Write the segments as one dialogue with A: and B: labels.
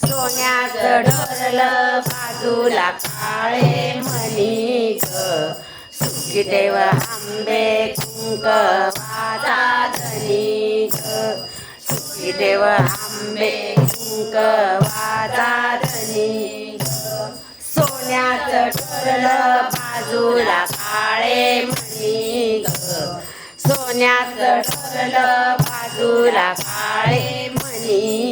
A: सोन्याचं ढोरलं बाजूला काळे म्हणी सुखी देव आंबे कुंक वाजा धनी सुखी देव आंबे कुंक वाजा धनी ग सोन्याचं बाजूला काळे म्हणी ग सोन्याचं बाजूला काळे म्हणी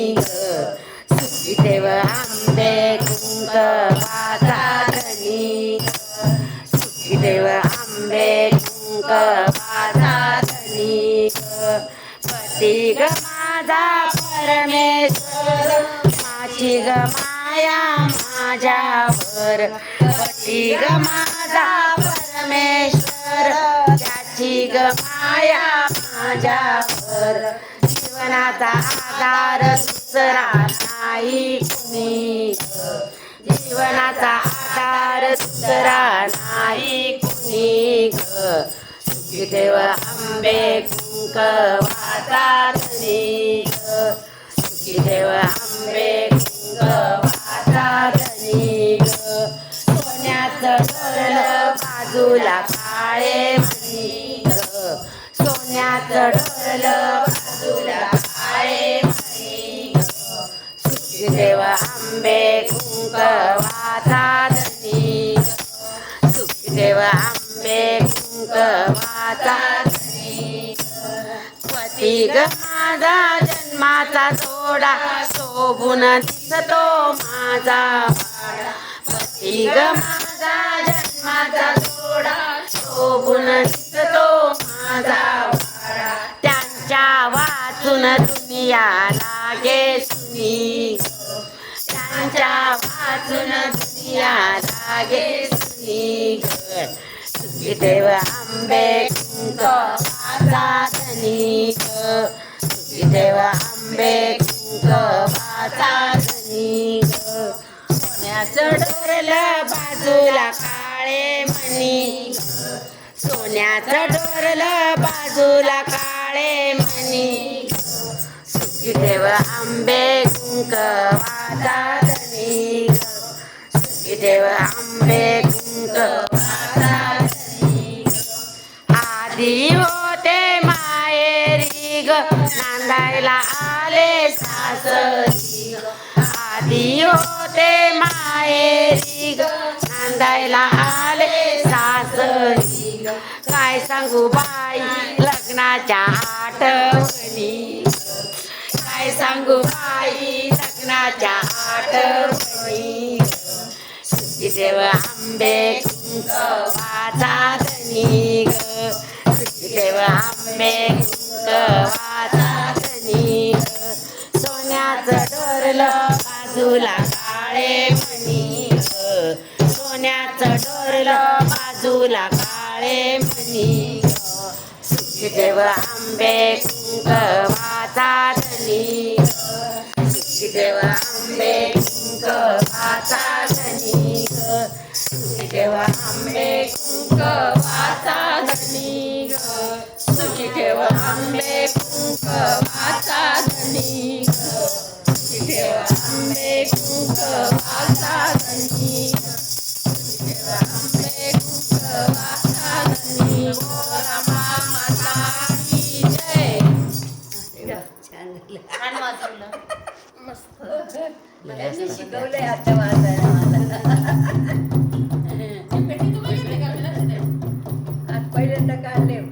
A: माझी ग माझा परमेश्वर माझी ग माया माझ्यावर. पती ग माझा परमेश्वर त्याची ग माया माझ्यावर. जीवनाचा आधार दुसरा नाही कुणी जीवनाचा आधार दुसरा नाही कुणी ग सुखी देव आंबे कुंक वाचा सुखी देव आंबे कुंक वाचा धनी सोन्याचं डोरलं बाजूला काळे म्हणी ग सोन्याचं डोरलं बाजूला काळे म्हणी सुखी देव आंबे कुंक वाचा धनी ग आंबे कुंक वाचा ग माझा जन्माचा सोडा शोभून दिसतो माझा पती ग माझा जन्माचा सोडा शोभून दिसतो माझा त्यांच्या वाचून दुनिया लागे सुनी त्यांच्या वाचून दुनिया लागे सुनी देव आंबे कुंक धनी देव आंबे कुंक सोन्याचं डोरलं बाजूला काळे म्हणी सोन्याचं डोरलं बाजूला काळे म्हणी सुखी देव आंबे कुंक वाचा सुखी देव आंबे कुंक ग. ते होते माहेरी ग. नांदायला आले सासरी ग. आधी होते माहेरी ग. नांदायला आले सासरी काय सांगू बाई? लग्नाच्या आठवणी ग. काय सांगू बाई? लग्नाच्या आठवणी सुखी देव आंबे कुंक वाचा धनी ग. सुखी आंबे कुंक वाचा धनी सोन्याचं डोरलं बाजूला काळे म्हणी सोन्याचं डोरलं बाजूला काळे म्हणी ग सुखी देव आंबे कुंक वाचा धनी ग देव आंबे कुंक ग सुखी देव आंबे कुंक वाचा धनी ग सुखी देव आंबे कुंक वाचा धनी ग सुखी देव आंबे कुंक वाचा धनी ग सुखी देव आंबे कुंक वाचा धनी ग रमा माता की जय.
B: छान वाजवलं.
C: शिकवलंय आता वाचायला मला Cadê?